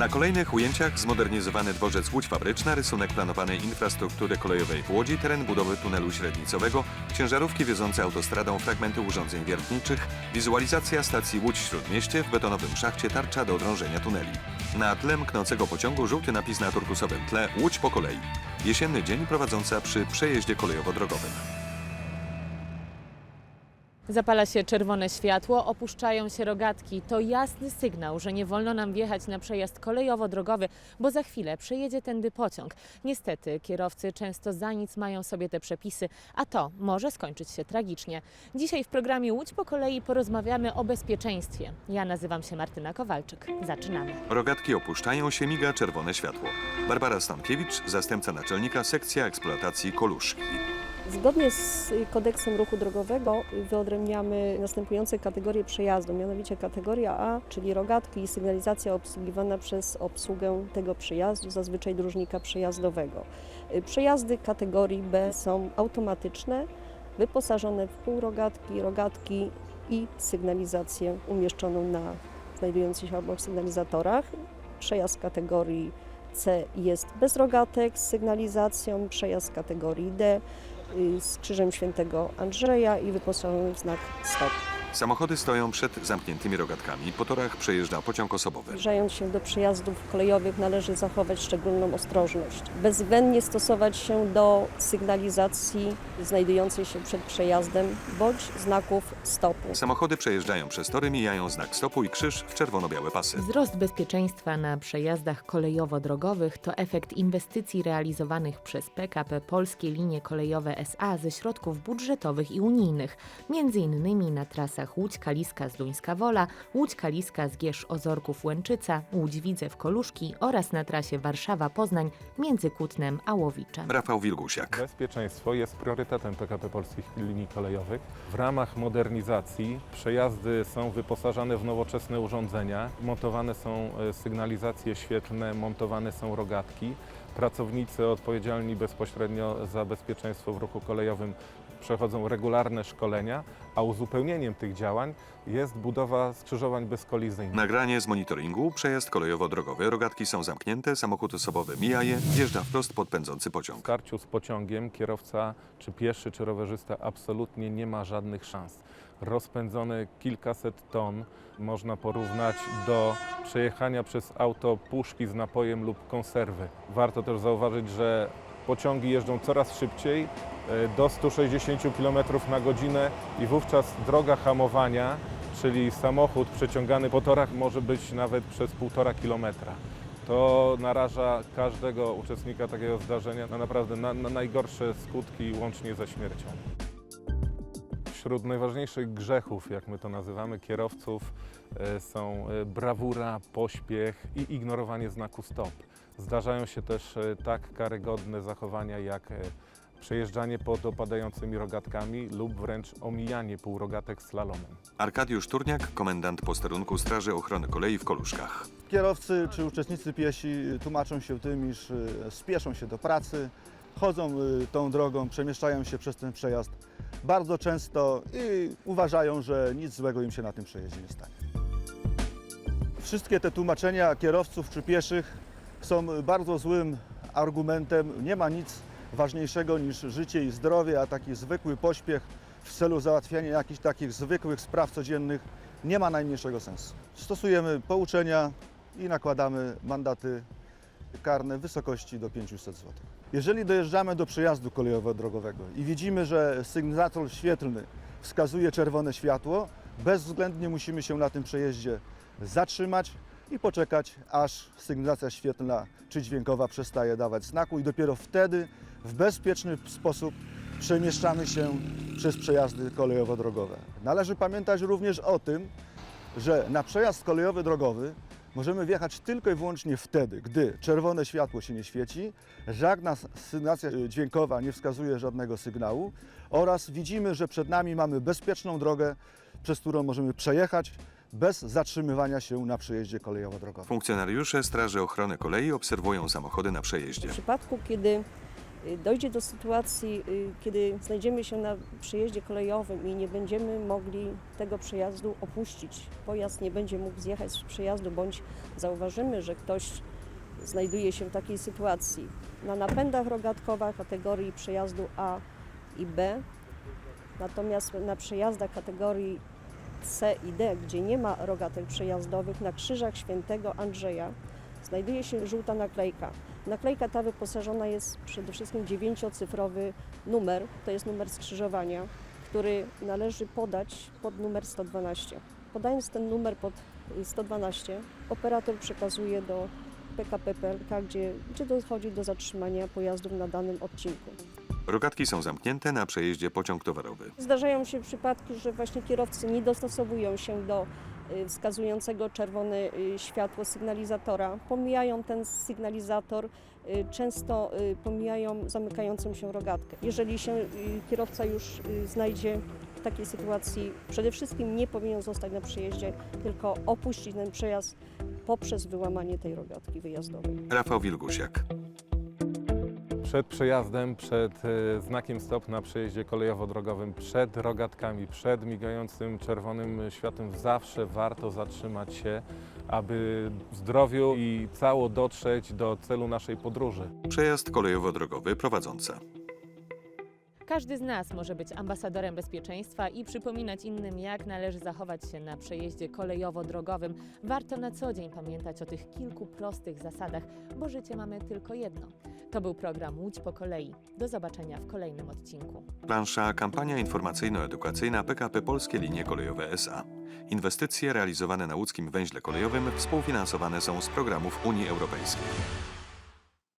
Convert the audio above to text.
Na kolejnych ujęciach zmodernizowany dworzec Łódź Fabryczna, rysunek planowanej infrastruktury kolejowej w Łodzi, teren budowy tunelu średnicowego, ciężarówki wiozące autostradą fragmenty urządzeń wiertniczych, wizualizacja stacji Łódź Śródmieście w betonowym szachcie tarcza do drążenia tuneli. Na tle mknącego pociągu żółty napis na turkusowym tle Łódź po kolei. Jesienny dzień prowadząca przy przejeździe kolejowo-drogowym. Zapala się czerwone światło, opuszczają się rogatki. To jasny sygnał, że nie wolno nam wjechać na przejazd kolejowo-drogowy, bo za chwilę przejedzie tędy pociąg. Niestety kierowcy często za nic mają sobie te przepisy, a to może skończyć się tragicznie. Dzisiaj w programie Łódź po kolei porozmawiamy o bezpieczeństwie. Ja nazywam się Martyna Kowalczyk. Zaczynamy. Rogatki opuszczają się, miga czerwone światło. Barbara Stankiewicz, zastępca naczelnika sekcja eksploatacji Koluszki. Zgodnie z kodeksem ruchu drogowego wyodrębniamy następujące kategorie przejazdu, mianowicie kategoria A, czyli rogatki i sygnalizacja obsługiwana przez obsługę tego przejazdu, zazwyczaj dróżnika przejazdowego. Y, Przejazdy kategorii B są automatyczne, wyposażone w półrogatki, rogatki i sygnalizację umieszczoną na znajdujących się obok sygnalizatorach. Przejazd kategorii C jest bez rogatek z sygnalizacją, przejazd kategorii D z krzyżem świętego Andrzeja i wyposażony w znak stop. Samochody stoją przed zamkniętymi rogatkami. Po torach przejeżdża pociąg osobowy. Zbliżając się do przejazdów kolejowych należy zachować szczególną ostrożność. Bezwzględnie stosować się do sygnalizacji znajdującej się przed przejazdem bądź znaków stopu. Samochody przejeżdżają przez tory, mijają znak stopu i krzyż w czerwono-białe pasy. Wzrost bezpieczeństwa na przejazdach kolejowo-drogowych to efekt inwestycji realizowanych przez PKP Polskie Linie Kolejowe SA ze środków budżetowych i unijnych, m.in. na trasach Łódź-Kaliska z Duńska-Wola, Łódź-Kaliska z Gierz-Ozorków-Łęczyca, Łódź-Widzew-Koluszki oraz na trasie Warszawa-Poznań między Kutnem a Łowiczem. Rafał Wilgusiak. Bezpieczeństwo jest priorytetem PKP Polskich Linii Kolejowych. W ramach modernizacji przejazdy są wyposażane w nowoczesne urządzenia, montowane są e, sygnalizacje świetlne, montowane są rogatki. Pracownicy odpowiedzialni bezpośrednio za bezpieczeństwo w ruchu kolejowym przechodzą regularne szkolenia, a uzupełnieniem tych działań jest budowa skrzyżowań bezkolizyjnych. Nagranie z monitoringu. Przejazd kolejowo-drogowy. Rogatki są zamknięte, samochód osobowy mija je, wjeżdża wprost pod pędzący W pociąg. starciu z pociągiem kierowca, czy pieszy, czy rowerzysta absolutnie nie ma żadnych szans. Rozpędzone kilkaset ton można porównać do przejechania przez auto puszki z napojem lub konserwy. Warto też zauważyć, że pociągi jeżdżą coraz szybciej, e, do 160 km na godzinę i wówczas droga hamowania, czyli samochód przeciągany po torach może być nawet przez półtora kilometra to naraża każdego uczestnika takiego zdarzenia na naprawdę na, na najgorsze skutki, łącznie ze śmiercią. Wśród najważniejszych grzechów, jak my to nazywamy, kierowców e, są e, brawura, pośpiech i ignorowanie znaku stop. Zdarzają się też e, tak karygodne zachowania jak przejeżdżanie pod opadającymi rogatkami lub wręcz omijanie półrogatek slalomem. Arkadiusz Turniak, komendant posterunku Straży Ochrony Kolei w Koluszkach. Kierowcy czy uczestnicy piesi tłumaczą się tym, iż spieszą się do pracy, chodzą y, tą drogą, przemieszczają się przez ten przejazd bardzo często i uważają, że nic złego im się na tym przejeździe nie stanie. Wszystkie te tłumaczenia kierowców czy pieszych są bardzo złym argumentem. Nie ma nic ważniejszego niż życie i zdrowie, a taki zwykły pośpiech w celu załatwiania jakichś takich zwykłych spraw codziennych nie ma najmniejszego sensu. Stosujemy pouczenia i nakładamy mandaty karne w wysokości do 500 zł. Jeżeli dojeżdżamy do przejazdu kolejowo-drogowego i widzimy, że sygnalizator świetlny wskazuje czerwone światło, bezwzględnie musimy się na tym przejeździe zatrzymać i poczekać, aż sygnalizacja świetlna czy dźwiękowa przestaje dawać znaku i dopiero wtedy w bezpieczny sposób przemieszczamy się przez przejazdy kolejowo-drogowe. Należy pamiętać również o tym, że na przejazd kolejowy drogowy możemy wjechać tylko i wyłącznie wtedy, gdy czerwone światło się nie świeci, żadna sygnacja dźwiękowa nie wskazuje żadnego sygnału oraz widzimy, że przed nami mamy bezpieczną drogę, przez którą możemy przejechać bez zatrzymywania się na przejeździe kolejowo-drogowym. Funkcjonariusze Straży Ochrony Kolei obserwują samochody na W przejeździe. przypadku, kiedy dojdzie do sytuacji, y, kiedy znajdziemy się na przejeździe kolejowym i nie będziemy mogli tego przejazdu opuścić, pojazd nie będzie mógł zjechać z przejazdu, bądź zauważymy, że ktoś znajduje się w takiej sytuacji na napędach rogatkowa kategorii przejazdu A i B, natomiast na przejazdach kategorii C i D, gdzie nie ma rogatek przejazdowych, na krzyżach świętego Andrzeja znajduje się żółta naklejka. Naklejka ta wyposażona jest przede wszystkim dziewięciocyfrowy numer, to jest numer skrzyżowania, który należy podać pod numer 112. Podając ten numer pod y, 112, operator przekazuje do PKP PLK, gdzie, gdzie dochodzi do zatrzymania pojazdów na danym odcinku. Rogatki są zamknięte na przejeździe pociąg towarowy. Zdarzają się przypadki, że właśnie kierowcy nie dostosowują się do y, wskazującego czerwone y, światło sygnalizatora. Pomijają ten sygnalizator, y, często y, pomijają zamykającą się rogatkę. Jeżeli się y, kierowca już y, znajdzie w takiej sytuacji, przede wszystkim nie powinien zostać na przejeździe, tylko opuścić ten przejazd poprzez wyłamanie tej rogatki wyjazdowej. Rafał Wilgusiak. Przed przejazdem, przed e, znakiem stop na przejeździe kolejowo-drogowym, przed rogatkami, przed migającym czerwonym światłem zawsze warto zatrzymać się, aby w zdrowiu i cało dotrzeć do celu naszej podróży. Przejazd kolejowo-drogowy prowadząca. Każdy z nas może być ambasadorem bezpieczeństwa i przypominać innym, jak należy zachować się na przejeździe kolejowo-drogowym. Warto na co dzień pamiętać o tych kilku prostych zasadach, bo życie mamy tylko jedno. To był program Łódź po kolei. Do zobaczenia w kolejnym odcinku. Plansza kampania informacyjno-edukacyjna PKP Polskie Linie Kolejowe SA. Inwestycje realizowane na łódzkim węźle kolejowym współfinansowane są z programów Unii Europejskiej.